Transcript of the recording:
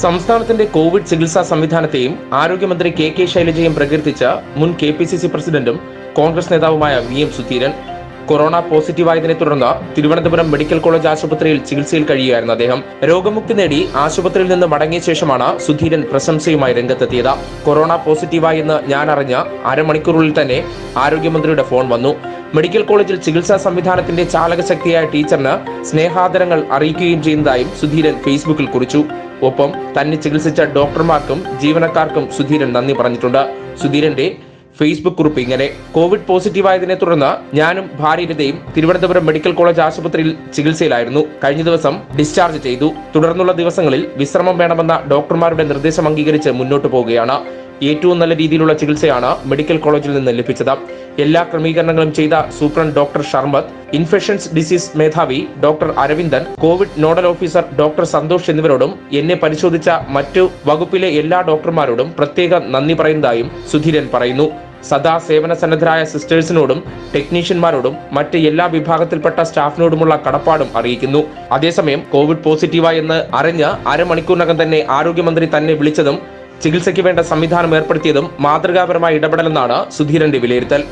സംസ്ഥാനത്തിന്റെ കോവിഡ് ചികിത്സാ സംവിധാനത്തെയും ആരോഗ്യമന്ത്രി കെ കെ ശൈലജയും പ്രകീർത്തിച്ച മുൻ കെ പി സി സി പ്രസിഡന്റും കോൺഗ്രസ് നേതാവുമായ വി എം സുധീരൻ കൊറോണ പോസിറ്റീവായതിനെ തുടർന്ന് തിരുവനന്തപുരം മെഡിക്കൽ കോളേജ് ആശുപത്രിയിൽ ചികിത്സയിൽ കഴിയുകയായിരുന്നു അദ്ദേഹം. രോഗമുക്തി നേടി ആശുപത്രിയിൽ നിന്ന് മടങ്ങിയ ശേഷമാണ് സുധീരൻ പ്രശംസയുമായി രംഗത്തെത്തിയത്. കൊറോണ പോസിറ്റീവായി എന്ന് ഞാൻ അറിഞ്ഞ അരമണിക്കൂറിൽ തന്നെ ആരോഗ്യമന്ത്രിയുടെ ഫോൺ വന്നു. മെഡിക്കൽ കോളേജിൽ ചികിത്സാ സംവിധാനത്തിന്റെ ചാലകശക്തിയായ ടീച്ചറിന് സ്നേഹാദരങ്ങൾ അറിയിക്കുകയും ചെയ്യുന്നതായും സുധീരൻ ഫേസ്ബുക്കിൽ കുറിച്ചു. ഒപ്പം തന്നെ ചികിത്സിച്ച ഡോക്ടർമാർക്കും ജീവനക്കാർക്കും സുധീരൻ നന്ദി പറഞ്ഞിട്ടുണ്ട്. സുധീരന്റെ ഫേസ്ബുക്ക് കുറിപ്പ് ഇങ്ങനെ കോവിഡ് പോസിറ്റീവായതിനെ തുടർന്ന് ഞാനും ഭാര്യയുടെയും തിരുവനന്തപുരം മെഡിക്കൽ കോളേജ് ആശുപത്രിയിൽ ചികിത്സയിലായിരുന്നു. കഴിഞ്ഞ ദിവസം ഡിസ്ചാർജ് ചെയ്തു. തുടർന്നുള്ള ദിവസങ്ങളിൽ വിശ്രമം വേണമെന്ന ഡോക്ടർമാരുടെ നിർദ്ദേശം അംഗീകരിച്ച് മുന്നോട്ട് പോവുകയാണ്. ഏറ്റവും നല്ല രീതിയിലുള്ള ചികിത്സയാണ് മെഡിക്കൽ കോളേജിൽ നിന്ന് ലഭിച്ചത്. എല്ലാ ക്രമീകരണങ്ങളും ചെയ്ത superintendent doctor Sharmath infections disease മേധാവി doctor Aravindan covid nodal officer doctor Santhosh എന്നിവരോടും എന്നെ പരിശോധിച്ച മറ്റു വകുപ്പിലെ എല്ലാ ഡോക്ടർമാരോടും പ്രത്യേക നന്ദി പറയുന്നതായും സുധീരൻ പറയുന്നു. സദാ സേവന സന്നദ്ധരായ സിസ്റ്റേഴ്സിനോടും ടെക്നീഷ്യന്മാരോടും മറ്റ് എല്ലാ വിഭാഗത്തിൽപ്പെട്ട സ്റ്റാഫിനോടുമുള്ള കടപ്പാടും അറിയിക്കുന്നു. അതേസമയം കോവിഡ് പോസിറ്റീവായി എന്ന് അറിഞ്ഞ് അരമണിക്കൂറിനകം തന്നെ ആരോഗ്യമന്ത്രി തന്നെ വിളിച്ചതും ചികിത്സയ്ക്ക് വേണ്ട സംവിധാനം ഏർപ്പെടുത്തിയതും മാതൃകാപരമായ ഇടപെടലെന്നാണ് സുധീരന്റെ വിലയിരുത്തൽ.